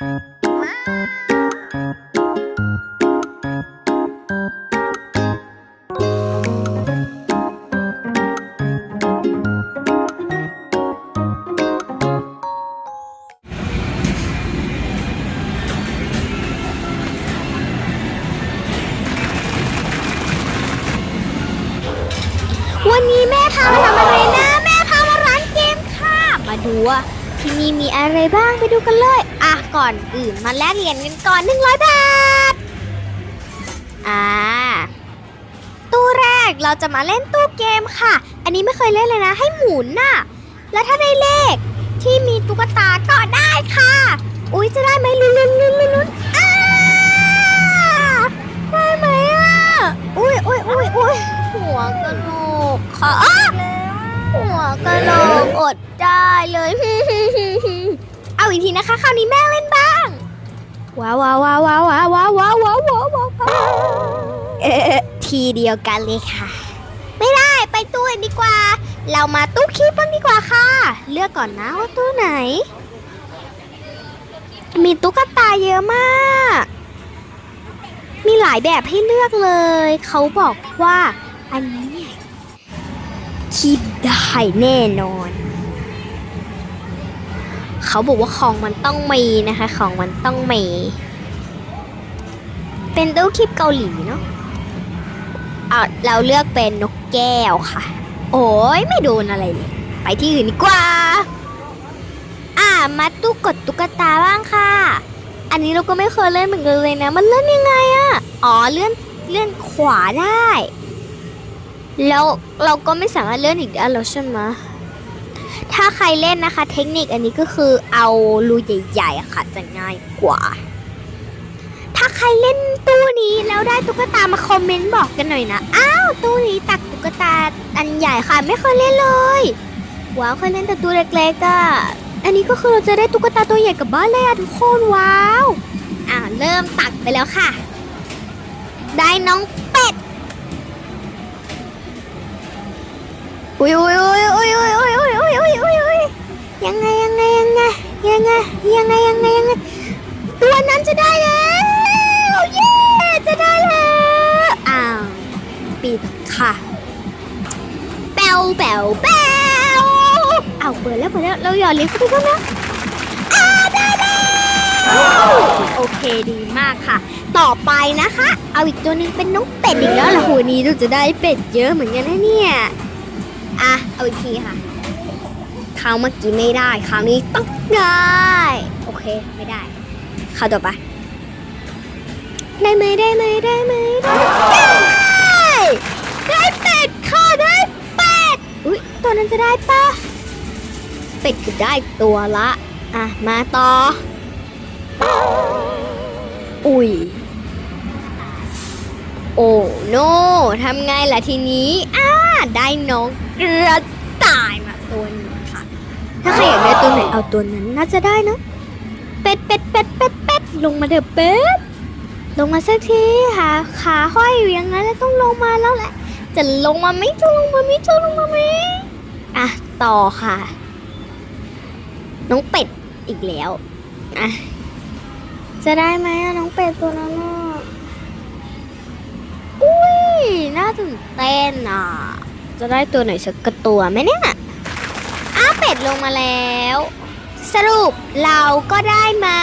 วันนี้แม่พามาทำอะไรนะ แม่พามาร้านเกมค่ะ มาดูว่า ที่นี่มีอะไรบ้างไปดูกันเลย อะก่อนอื่นมาแลกเหรียญกันก่อน 100 บาท อ่า ตู้แรกเราจะมาเล่นตู้เกมค่ะ อันนี้ไม่เคยเล่นเลยนะ ให้หมุนน่ะ แล้วถ้าได้เลขที่มีตุ๊กตาก็ได้ค่ะ อุ๊ยจะได้ไหมลุ้นลุ้นลุ้นลุ้นลุ้าได้ไหมอะ อุ๊ยอุ๊ยอุ๊ยอุ๊ยหัวกระโหลกค่ะอ้า หัวกะโหลกอดได้เลย เอาอีกทีนะคะ คราวนี้แม่เล่นบ้าง ว้าวว้าวว้าวว้าวว้าวว้าวว้าวว้าวว้าวเอ๊ะทีเดียวกันเลยค่ะ ไม่ได้ไปตู้อื่นดีกว่า เรามาตู้คีบบ้างดีกว่าค่ะ เลือกก่อนนะว่าตู้ไหน มีตุ๊กตาเยอะมาก มีหลายแบบให้เลือกเลย เขาบอกว่าอันนี้เคีบได้แน่นอน เขาบอกว่าของมันต้องมีนะคะ ของมันต้องมี เป็นตู้คลิปเกาหลีเนาะเอาเราเลือกเป็นนกแก้วค่ะ โอ้ยไม่โดนอะไรเลยไปที่อื่นดีกว่า อ่ามาตู้กดตุ๊กตาบ้างค่ะ อันนี้เราก็ไม่เคยเล่นเหมือนกันเลยนะ มันเล่นยังไงอะอ๋อเลื่อนเลื่อนขวาได้ แล้วเราก็ไม่สามารถเลื่อนอีกได้แล้วใช่ไหมถ้าใครเล่นนะคะ เทคนิคอันนี้ก็คือเอารูใหญ่ๆค่ะจะง่ายกว่า ถ้าใครเล่นตู้นี้แล้วได้ตุ๊กตามาคอมเมนต์บอกกันหน่อยนะ อ้าวตู้นี้ตักตุ๊กตาอันใหญ่ค่ะไม่เคยเล่นเลยว้าวเคยเล่นแต่ตัวเล็กๆอะอันนี้ก็คือเราจะได้ตุ๊กตาตัวใหญ่กลับบ้านเลยอะทุกคนว้าว อ่าเริ่มตักไปแล้วค่ะ ได้น้อง อุ้ยอุ้ยอุ้ยอุ้ยอุ้ยอุ้ยอุ้ยอุ้ยอุ้ยอุ้ยอุ้ยยังไงยังไงยังไงยังไงยังไงยังไงยังไงตัวนั้นจะได้แล้วเย้จะได้แล้วอ้าวปิดค่ะแปวแปวแปวเอาเปิดแล้วเปิดแล้วเราหยอดลิฟต์เข้าไปข้างในอ้าได้แล้วโอเคดีมากค่ะ ต่อไปนะคะ เอาอีกตัวหนึงเป็นน้องเป็ดอีกแล้วล่ะโหนี้เราจะได้เป็ดเยอะเหมือนกันนะเนี่ย อะ เอาอีกทีค่ะคราวเมื่อกี้ไม่ได้คราวนี้ต้องได้ โอเคไม่ได้คราวต่อไป ได้ไหมได้ไหมได้ไหมได้ได้เป็ดค่ะได้เป็ดอุ้ยตัวนั้นจะได้ปะเป็ดก็ได้ตัวละ อะ มาต่อ อุ้ยโอ้โนทำไงล่ะทีนี้อ่า ได้น้องกระต่ายมาตัวหนึงค่ะ ถ้าใครอยากได้ตัวไหนเอาตัวนั้นน่าจะได้นะ เป็ดเป็ดเป็ดเป็ดเป็ดลงมาเถอะเป็ด ลงมาสักทีหาขาห้อยอยู่อย่างนั้นแล้วต้องลงมาแล้วแหละ จะลงมาไหมจะลงมาไหมจะลงมาไหมอะต่อค่ะ น้องเป็ดอีกแล้วอะจะได้ไหมอะน้องเป็ดตัวนั้นอะอุ้ยน่าตื่นเต้นอะ จะได้ตัวไหนสักกระตัวไหมเนี่ย อ้าเป็ดลงมาแล้ว สรุปเราก็ได้มา